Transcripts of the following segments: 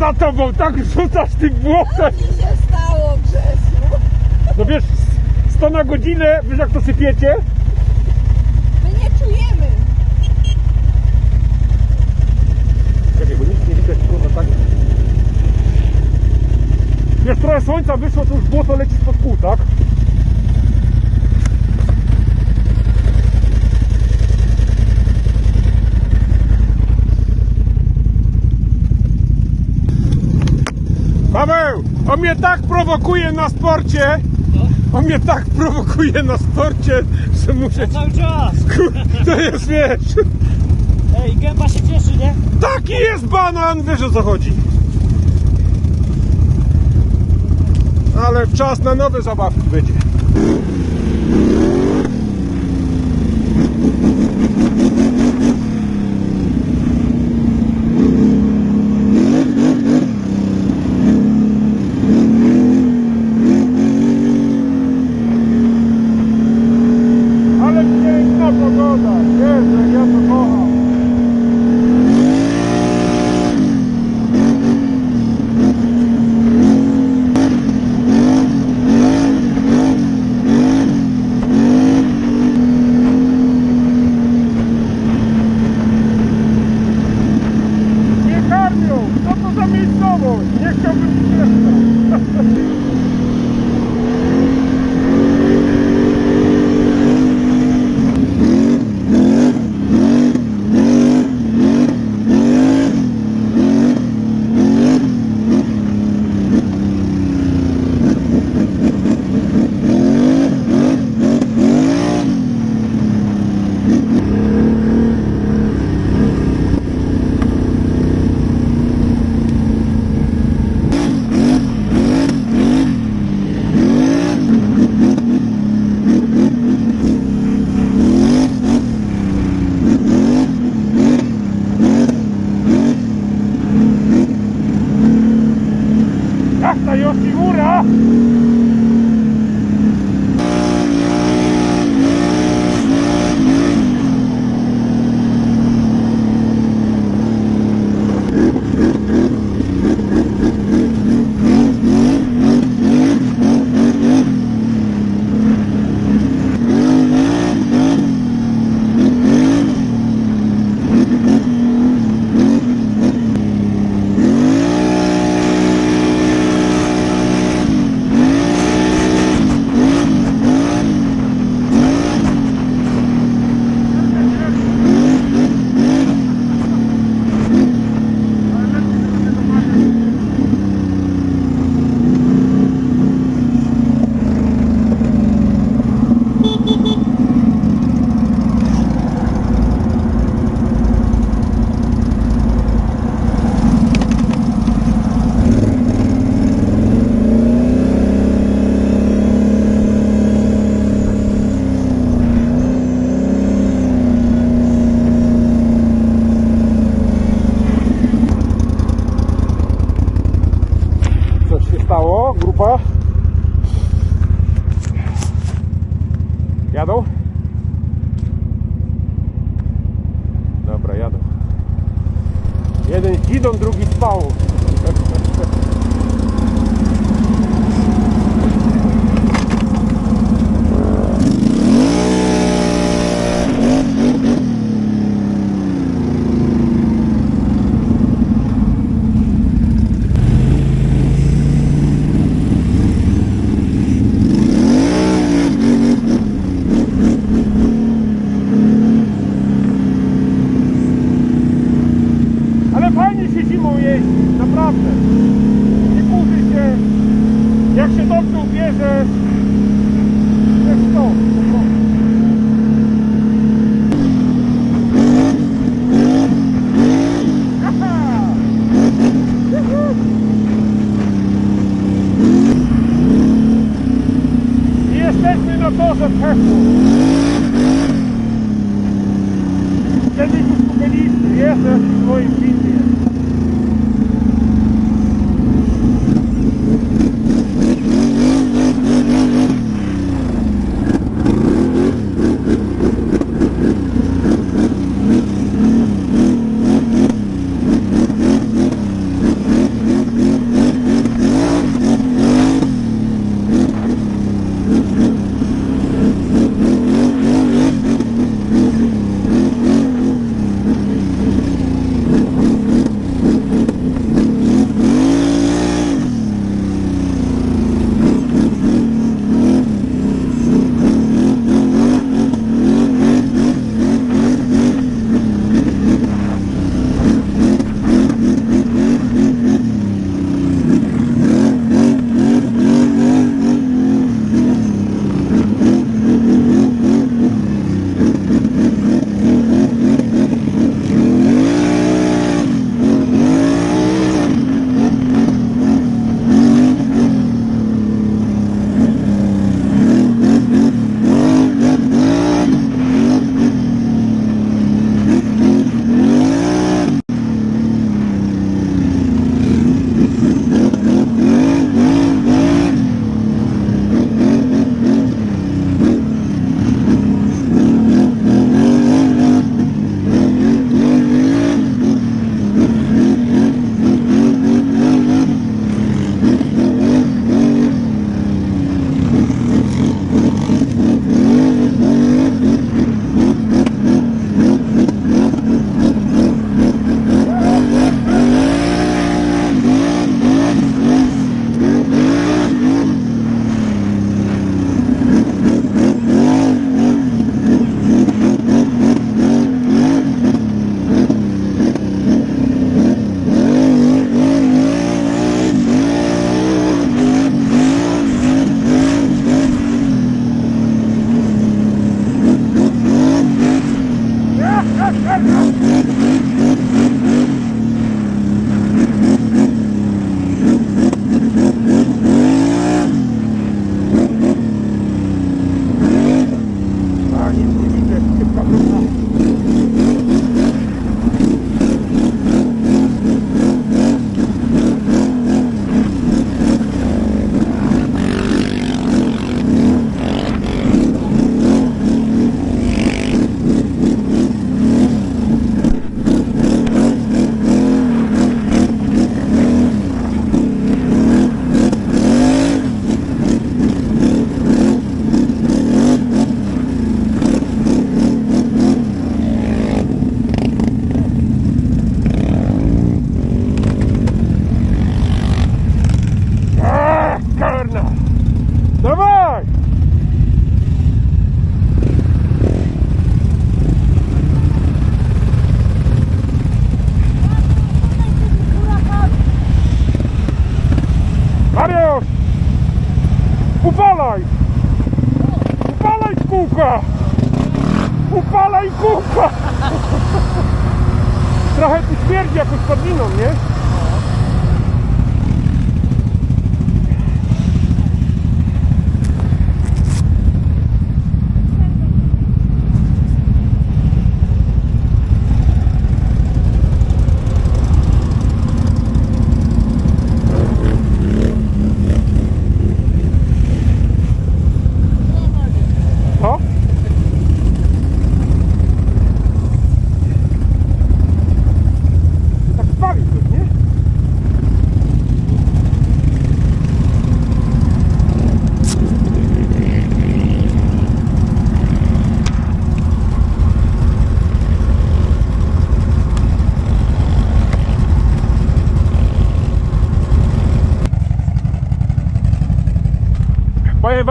Za tobą, tak rzucasz tym błotem. Co się stało, Grzesiu? No wiesz, 100 na godzinę, wiesz jak to sypiecie? My nie czujemy. Czekaj, bo nic nie widać, kurwa, tak. Wiesz, trochę słońca wyszło, to już błoto leci spod kół, tak? Paweł, on mnie tak prowokuje na sporcie, on mnie tak prowokuje na sporcie, że muszę... Cały czas! Kur- To jest, wiesz... Ej, gęba się cieszy, nie? Taki jest banan, wiesz o co chodzi. Ale czas na nowe zabawki będzie.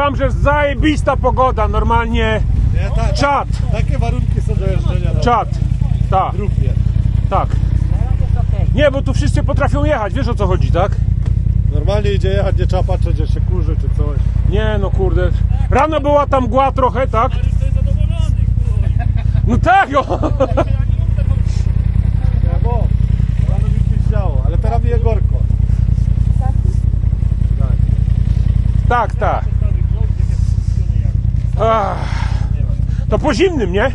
Wam, że zajebista pogoda, normalnie Nie, tak, czad, takie warunki są do jeżdżenia na czad, tak, grupie. tak. Nie, bo tu wszyscy potrafią jechać, wiesz o co chodzi, tak? Normalnie idzie jechać, nie trzeba patrzeć, że się kurzy czy coś. Nie, no kurde. Rano była tam mgła trochę, tak? No tak, o. Nie, bo rano mi się działo, ale teraz mi je gorko. Tak, tak. Ach. To po zimnym, nie?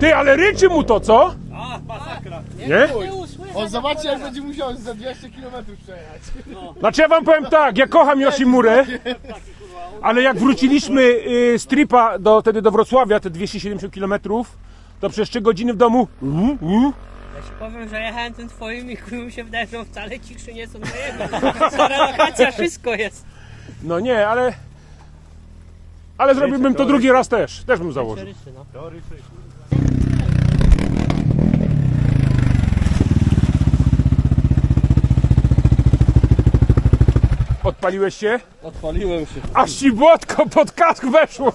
Ty, ale ryczy mu to, co? A, masakra. Nie? On zobaczy jak będzie musiał za 200 km przejechać. Znaczy ja wam powiem tak, ja kocham Yoshimurę, ale jak wróciliśmy y, z tripa do, wtedy do Wrocławia, te 270 km, to przez 3 godziny w domu mm, mm, Ja ci powiem, że jechałem tym twoim i chuj mi się wydaje, że on wcale cichszy nie są mojego. Co relokacja, wszystko jest. No nie, ale. Ale zrobiłbym to drugi raz też. Też bym założył. No. Odpaliłeś się? Odpaliłem się. Aż ci błotko pod kask weszło.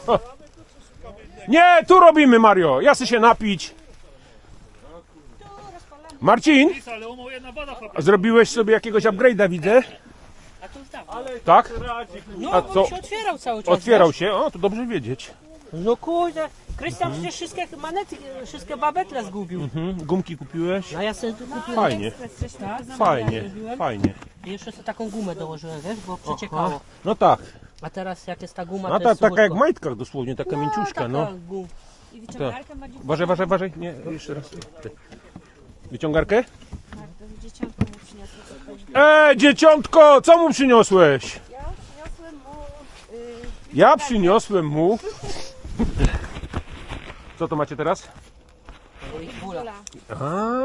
Nie, tu robimy Mario. Ja chcę się napić. Marcin, zrobiłeś sobie jakiegoś upgrade'a, widzę. A to już dawno. Tak? No, A bo co? się otwierał cały czas. Otwierał się. O, to dobrze wiedzieć. No kurde, Krystian przecież wszystkie manety, wszystkie babetle zgubił. Mhm, Gumki kupiłeś? No ja sobie tu kupiłem. Fajnie, Tak, fajnie, zrobiłem. fajnie. I jeszcze sobie taką gumę dołożyłem, wiesz, bo przeciekało. No tak. A teraz jak jest ta guma, No to ta, jest taka jak w suchutko. majtkach dosłownie, taka mięciuśka, no. taka gum. I Tak. wyciągarkę bardziej Uważaj, uważaj, uważaj. Nie, jeszcze raz. Wyciągarkę? E, dzieciątko, co mu przyniosłeś? Ja przyniosłem mu... Yy, Ja przyniosłem mu. Co to macie teraz? Bula.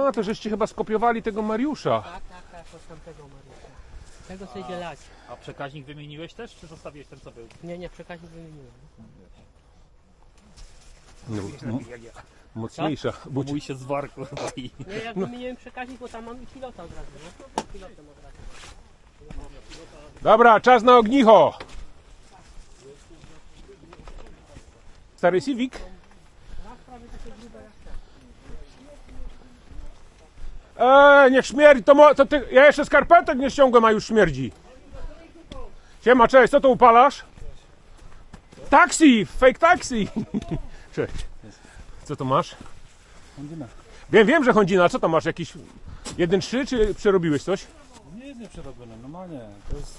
A, to żeście chyba skopiowali tego Mariusza. Tak, tak, tak, od tamtego Mariusza. Tego co idzie lać. A przekaźnik wymieniłeś też, czy zostawiłeś ten co był? Nie, nie, przekaźnik wymieniłem. No, m- mocniejsza. Bo Mój się zwarł. Nie, ja wymieniłem przekaźnik, bo tam mam i pilota od razu, no. Pilotem od razu. Dobra, czas na ognicho. Stary Civic? Eee, niech śmierdzi, to, mo, to ty, ja jeszcze skarpetek nie ściągłem, a już śmierdzi. Siema, cześć, co to upalasz? Taksi, fake taxi. Cześć. Co to masz? Hondyna. Wiem, wiem, że Hondzina, co to masz, jakiś 1.3 czy przerobiłeś coś? Nie, nie przerobione, normalnie. To jest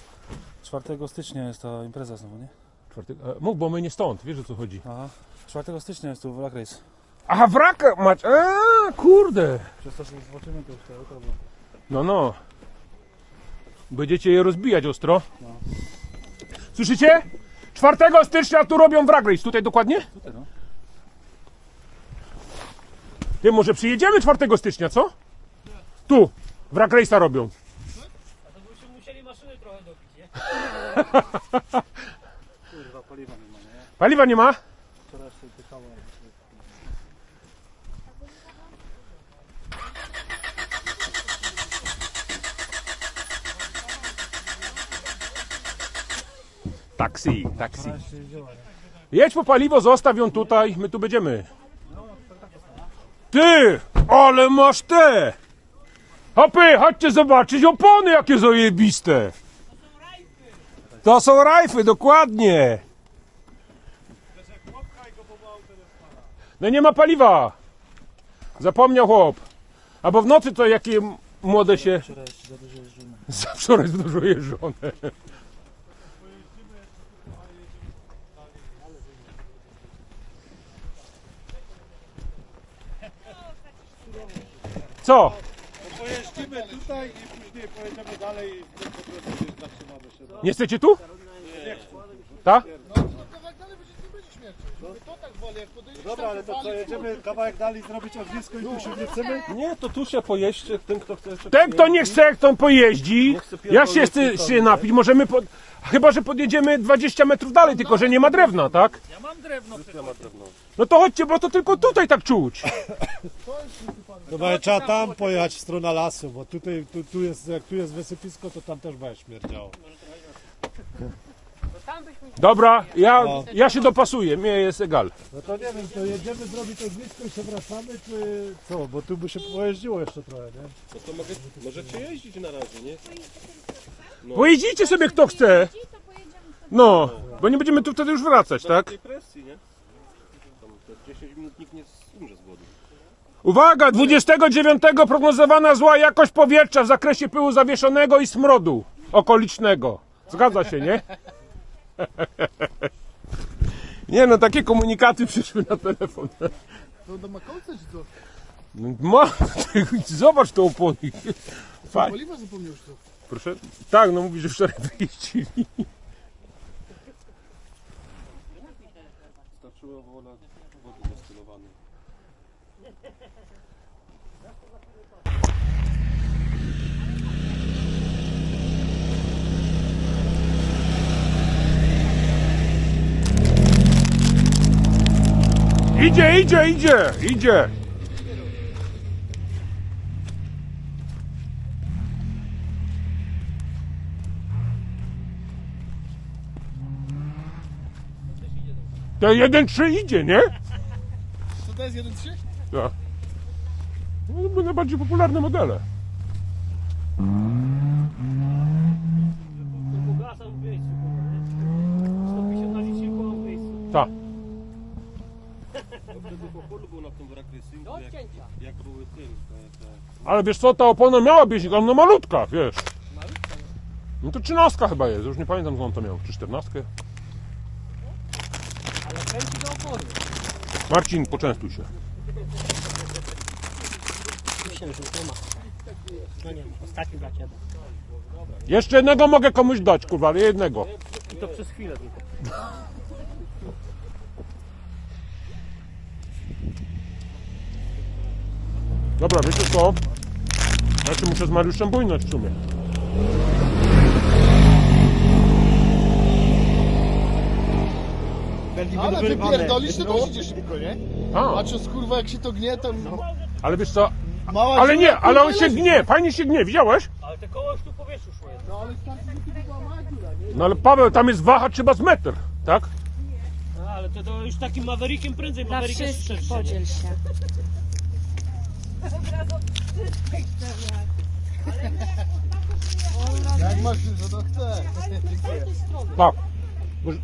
4 stycznia jest ta impreza znowu, nie? Czwarty, e, mów, bo my nie stąd, wiesz o co chodzi. Aha. 4 stycznia jest tu Black Race. Aha, wraka mać, a kurde. Przez to, że zobaczymy to już te auto, bo... No, no. Będziecie je rozbijać ostro. Słyszycie? 4 stycznia tu robią wrak race. Tutaj dokładnie? Tutaj no. Ty, może przyjedziemy 4 stycznia, co? Tu. Wrak race'a robią. To byśmy musieli maszyny trochę dobić, nie? Kurwa, paliwa nie ma, nie? Paliwa nie ma? Wczoraj się pytało. Taksi, taksi. Jedź po paliwo, zostaw ją tutaj, my tu będziemy. Ty, ale masz te! Hopy, chodźcie zobaczyć opony jakie zajebiste. To są rajfy, dokładnie. No nie ma paliwa. Zapomniał chłop. Albo w nocy to jakie młode się... Za wczoraj za dużo jeżdżone. Co? Pojeździmy tutaj i później pojedziemy dalej i po prostu zatrzymamy się. Nie chcecie tu? Tak? Kawałek dalej będzie nie będzie śmierci. To tak woli, jak podejdziesz Dobra, ale to co, jedziemy kawałek dalej zrobić ognisko i tu się wniecemy? Nie, to tu się pojeźdźcie, ten kto chce jeszcze Ten, kto nie chce, jak tą pojeździ, Nie chce ja się chcę tylko, się nie? napić, możemy pod... Chyba, że podjedziemy 20 metrów dalej, tylko że nie ma drewna, tak? Ja mam drewno przecież. No to chodźcie, bo to tylko tutaj tak czuć. No bo trzeba tam pojechać w stronę lasu, bo tutaj, tu, tu jest, jak tu jest wysypisko, to tam też będzie śmierdziało. Dobra, ja, ja się dopasuję, mnie jest egal. No to nie wiem, to jedziemy zrobić ognisko i się wracamy, czy co? Bo tu by się pojeździło jeszcze trochę, nie? To mogę, możecie jeździć na razie, nie? Pojeździcie sobie kto chce. No, bo nie będziemy tu wtedy już wracać, tak? Tej presji, nie? Tam te 10 minut nikt nie umrze z głodu. Uwaga, 29 prognozowana zła jakość powietrza w zakresie pyłu zawieszonego i smrodu okolicznego. Zgadza się, nie? Nie no, takie komunikaty przyszły na telefon. To do Makowca czy co? Ma, zobacz to opony. Fajnie. Paliwa zapomniał już to. Proszę? Tak, no mówi, że wczoraj wyjeździli. Starczyło wola Idzie, idzie, idzie, idzie. To jeden trzy idzie, nie? Co to jest 1.3? Tak. No, to były najbardziej popularne modele. Gasa Ale wiesz co, ta opona miała być, ona malutka, wiesz. No to trzynastka chyba jest, już nie pamiętam co on to miał, czy czternastkę. Ale kręci do oporu. Marcin, poczęstuj się. Myślę, że nie ma. No nie ma, ostatni dla ciebie. Jeszcze jednego mogę komuś dać, kurwa, ale jednego. I to przez chwilę tylko. Dobra, wiecie co? Znaczy muszę z Mariuszem bujność w sumie. Ale wypierdolisz, to też idzie szybko, nie? A, Patrząc kurwa jak się to gnie, to ale wiesz co? mała Ale nie, ale on się gnie, fajnie się gnie, widziałeś? Ale te koło już tu w powietrzu szło jedno. No ale starczy, że tu była mała dziura, nie? No ale Paweł, tam jest waha trzeba z metr, tak? No, ale to, to już takim Maverickiem prędzej Dla Maverick jest wszystkich podziel się. Jak masz dużo, to chcę. Tak.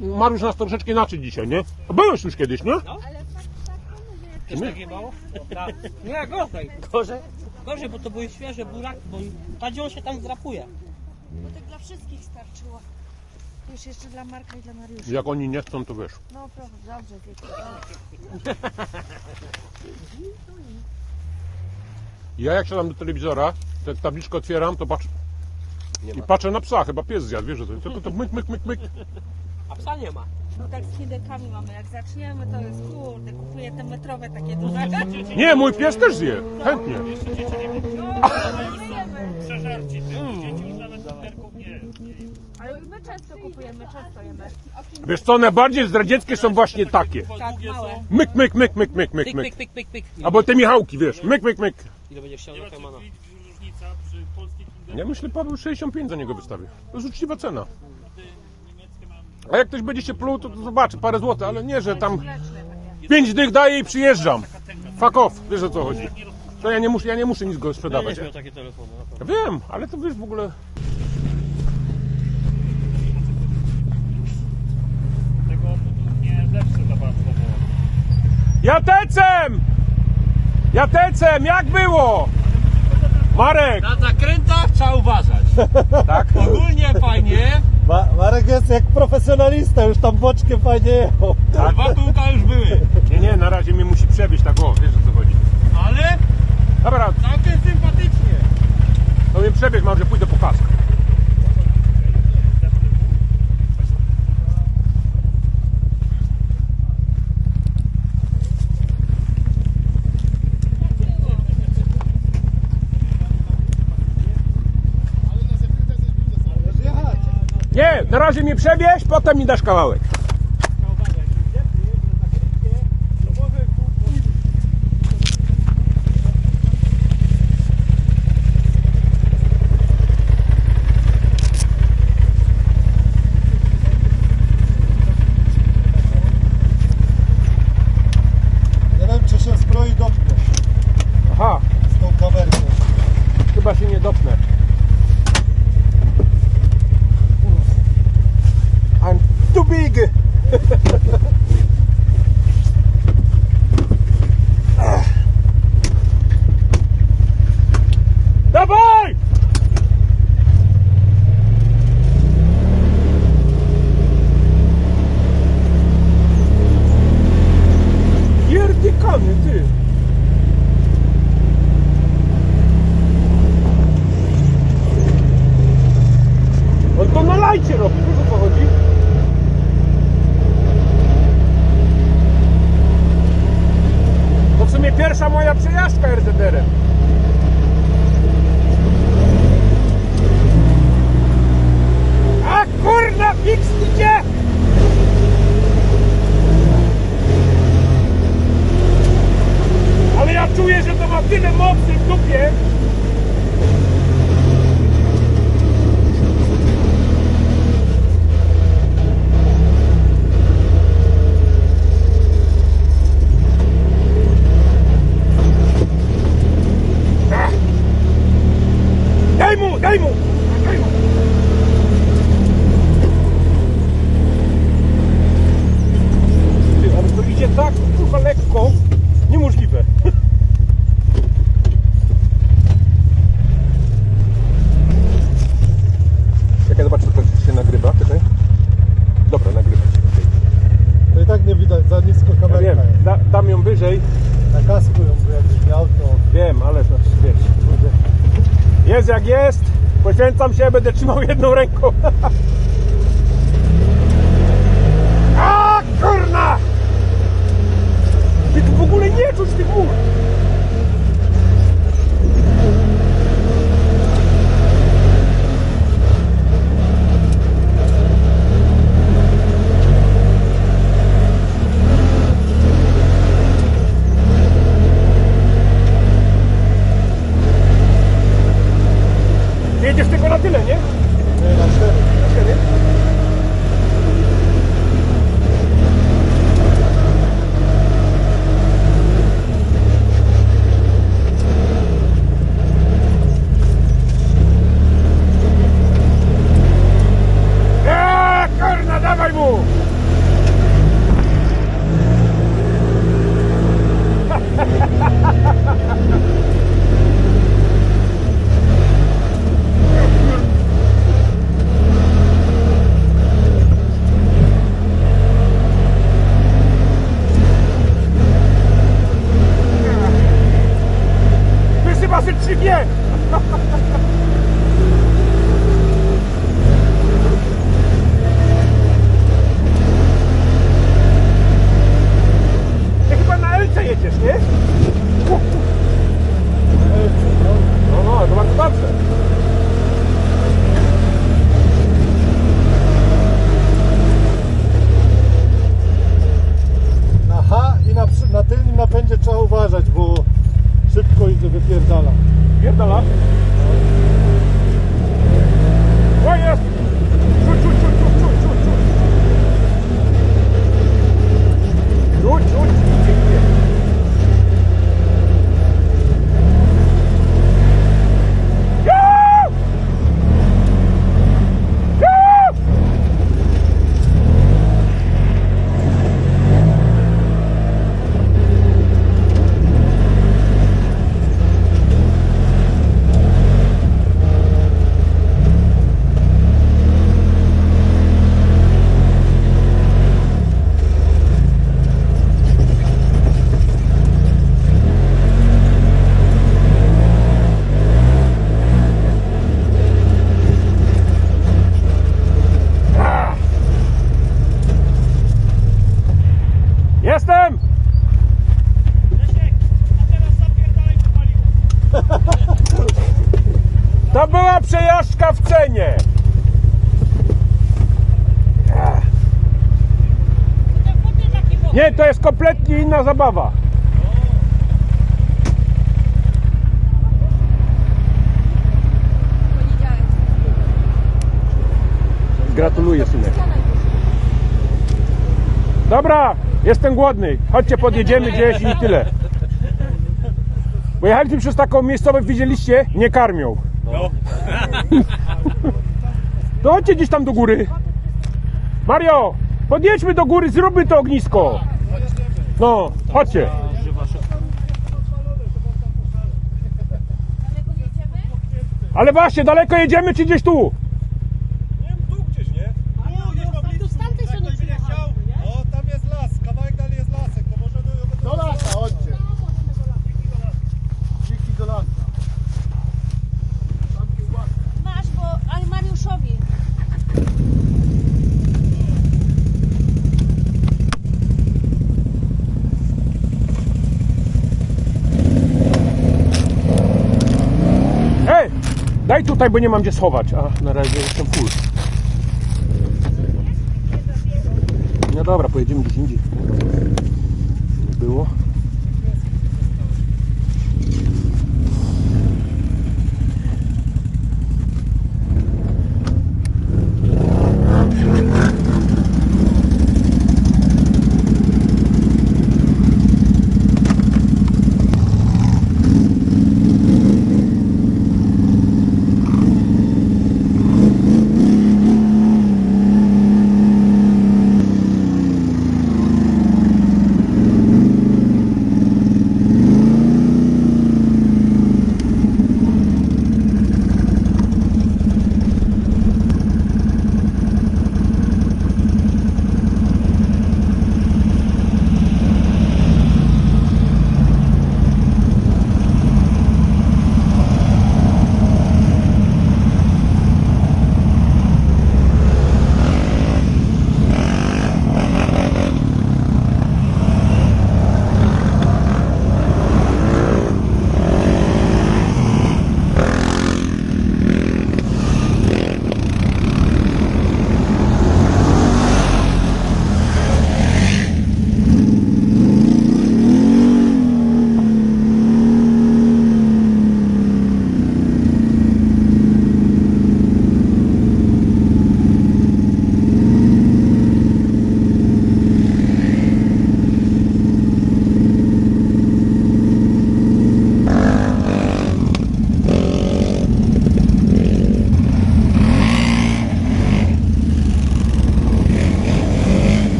Mariusz nas troszeczkę inaczej dzisiaj, nie? A Byłeś już kiedyś, nie? Też tak jebało? Tak. Nie, gorzej. Gorzej? Gorzej, bo to były świeże buraki, bo bardziej on się tam zdrapuje. Bo tak dla wszystkich starczyło. Już jeszcze dla Marka i dla Mariusza. Jak oni nie chcą, to wiesz. No proszę, dobrze, wiecie. Ja jak siadam do telewizora, tę tabliczkę otwieram, to patrzę. I patrzę na psa, chyba pies zjadł, wiesz, że to tylko to myk, myk, myk, myk. A psa nie ma. No tak z hidekami mamy. Jak zaczniemy, to jest kurde, kupuję te metrowe takie duże. Nie, mój pies też zje, chętnie. Przeżarci, mm. dzieci już nawet literków nie. Ale my często kupujemy, często jemy. Wiesz co, najbardziej zdradzieckie są właśnie takie. Tak, małe. Myk, myk, myk, myk, myk, myk, Pyk, myk. pyk, pyk, pyk, pyk. Albo te Michałki, wiesz, myk, myk, myk. Ile będziesz chciał Nie na różnica przy polskich Ja myślę, Paweł 65 za niego wystawię. To jest uczciwa cena. niemieckie mam A jak ktoś będzie się pluł, to, to zobaczy parę złotych, ale nie, że tam pięć dych daje i przyjeżdżam. Fuck off, wiesz o co chodzi. To ja nie muszę, ja nie muszę nic go sprzedawać. Będziesz miał takie telefony. na pewno. Wiem, ale to wiesz w ogóle... Tego tu nie zepsę za bardzo. bo- Jatecem! Jatecem, jak było? Marek! Na zakrętach trzeba uważać. Tak? Ogólnie fajnie, Ma, Marek jest jak profesjonalista, już tam boczkiem fajnie jechał. dwa kółka już były. Nie, nie, na razie mnie musi przewieźć tak o, wiesz o co chodzi. Ale Dobra, całkiem sympatycznie. to mnie przewieźć, mam, że pójdę po kask. Nie, na razie mnie przewieź, potem mi dasz kawałek. Nie widać, za nisko Ja kamerka wiem, jest. da, dam ją wyżej, Na kasku ją, bo jakbyś miał, to... wiem, ale to wiesz, kurde. Jest jak jest, poświęcam się, będę trzymał jedną ręką. A kurna! Ty tu w ogóle nie czuć tych mur. Zabawa. Gratuluję, synek. Dobra, jestem głodny. Chodźcie, podjedziemy gdzieś i tyle. Bo jechaliśmy przez taką miejscowość, widzieliście? Nie karmią. To chodźcie gdzieś tam do góry. Mario, podjedźmy do góry, zróbmy to ognisko. No, chodźcie. Ale właśnie, daleko jedziemy czy gdzieś tu gdzieś, nie? Tu, gdzieś pobliżu. z tamtej strony przyjechaliśmy, nie? O, tam jest las, kawałek dalej jest lasek, to może do... Do lasa, chodźcie. Dziki do lasa. Masz, bo ale Mariuszowi. Ej, daj tutaj, bo nie mam gdzie schować. A, na razie jestem full. No dobra, pojedziemy gdzieś indziej.